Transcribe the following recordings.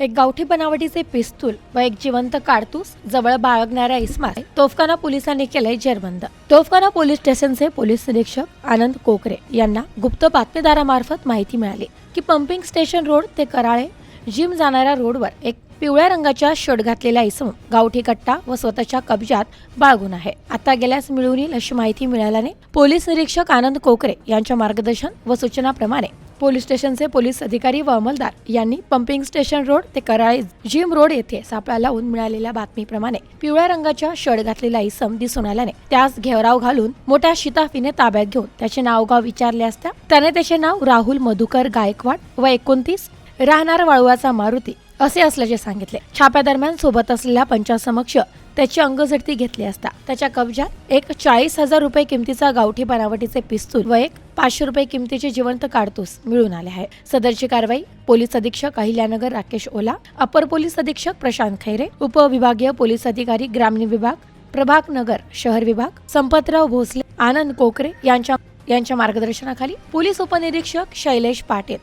एक गावठी बनावटीचे पिस्तूल व एक जिवंत काडतूस जवळ बाळगणाऱ्या इस्मात तोफखाना पोलिसांनी केलंय जेरबंद. तोफखाना पोलीस स्टेशनचे पोलीस निरीक्षक आनंद कोकरे यांना गुप्त बातमीदारामार्फत माहिती मिळाली की पंपिंग स्टेशन रोड ते कराळे जिम जाणाऱ्या रोडवर एक पिवळ्या रंगाच्या शर्ट घातलेला इसम गावठी कट्टा व स्वतःच्या कब्जात बाळगून आहे. आता गेल्यास मिळून येईल अशी माहिती मिळाल्याने पोलीस निरीक्षक आनंद कोकरे यांच्या मार्गदर्शन व सूचनाप्रमाणे पोलीस स्टेशनचे पोलीस अधिकारी व अंमलदार यांनी पंपिंग स्टेशन रोड ते कराळे जिम रोड येथे सापळा लावून मिळालेल्या बातमीप्रमाणे पिवळ्या रंगाच्या शर्ट घातलेला इसम दिसून आल्याने त्यास घेवराव घालून मोठ्या शिताफीने ताब्यात घेऊन त्याचे नावगाव विचारले असता त्याने त्याचे नाव राहुल मधुकर गायकवाड व एकोणतीस राहणार वाळवाचा मारुती असे असल्याचे सांगितले. छाप्यादरम्यान सोबत असलेल्या पंचासमक्ष त्याची अंगझडती घेतली असता. त्याच्या कब्जात एक चाळीस हजार रुपये किमतीचा गावठी बनावटीचे पिस्तूल व एक पाचशे रुपये किमतीचे जिवंत काडतूस मिळून आले आहे सदरची कारवाई पोलीस अधीक्षक अहिल्यानगर राकेश ओला अपर पोलीस अधीक्षक प्रशांत खैरे उपविभागीय पोलीस अधिकारी ग्रामीण विभाग प्रभाग नगर शहर विभाग संपतराव भोसले आनंद कोकरे यांच्या यांच्या मार्गदर्शनाखाली पोलीस उपनिरीक्षक शैलेश पाटील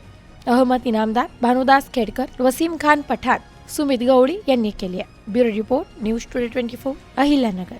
अहमद इनामदार भानुदास खेडकर वसीम खान पठाण सुमित गवळी यांनी केली आहे. Bureau report news today twenty four Ahilyanagar.